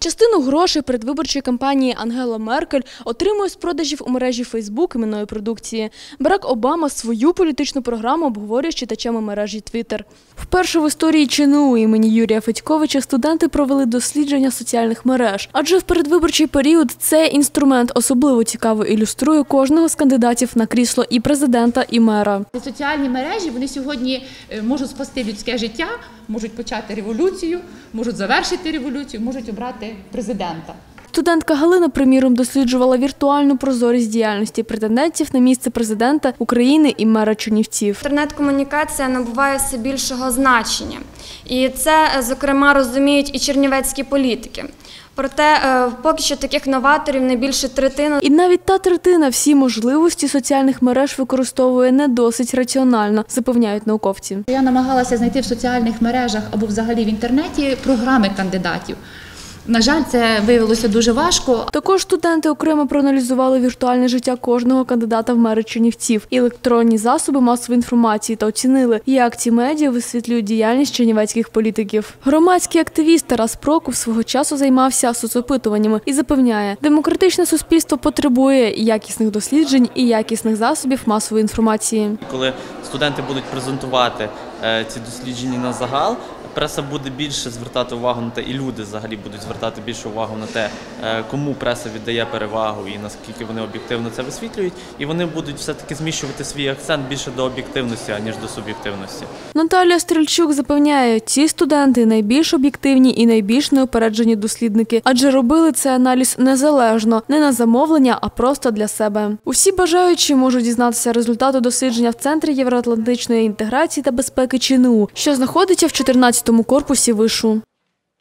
Частину грошей передвиборчої кампанії Ангела Меркель отримує з продажів у мережі Фейсбук іменної продукції. Барак Обама свою політичну програму обговорює з читачами мережі Twitter. Вперше в історії ЧНУ імені Юрія Федьковича студенти провели дослідження соціальних мереж. Адже в передвиборчий період цей інструмент особливо цікаво ілюструє кожного з кандидатів на крісло і президента, і мера. Соціальні мережі вони сьогодні е, можуть спасти людське життя, можуть почати революцію, можуть завершити революцію, можуть обрати президента. Студентка Галина, приміром, досліджувала віртуальну прозорість діяльності претендентів на місце президента України і мера Чернівців. Інтернет-комунікація набуває все більшого значення, і це, е, зокрема, розуміють і чернівецькі політики. Проте е, поки що таких новаторів не більше третина. І навіть та третина всі можливості соціальних мереж використовує не досить раціонально, запевняють науковці. Я намагалася знайти в соціальних мережах або взагалі в інтернеті програми кандидатів. На жаль, це виявилося дуже важко. Також студенти окремо проаналізували віртуальне життя кожного кандидата в мери Чернівців, електронні засоби масової інформації та оцінили, як ці медіа висвітлюють діяльність чернівецьких політиків. Громадський активіст Тарас Проков свого часу займався соцопитуваннями і запевняє, демократичне суспільство потребує якісних досліджень і якісних засобів масової інформації. Коли студенти будуть презентувати ці дослідження на загал, преса буде більше звертати увагу на те, і люди взагалі будуть звертати більше увагу на те, е, кому преса віддає перевагу і наскільки вони об'єктивно це висвітлюють, і вони будуть все-таки зміщувати свій акцент більше до об'єктивності, аніж до суб'єктивності. Наталія Стрільчук запевняє, ці студенти найбільш об'єктивні і найбільш неопереджені дослідники, адже робили цей аналіз незалежно, не на замовлення, а просто для себе. Усі бажаючі можуть дізнатися результати дослідження в центрі євроатлантичної інтеграції та безпеки ЧНУ, що знаходиться в 14-му корпусі вишу.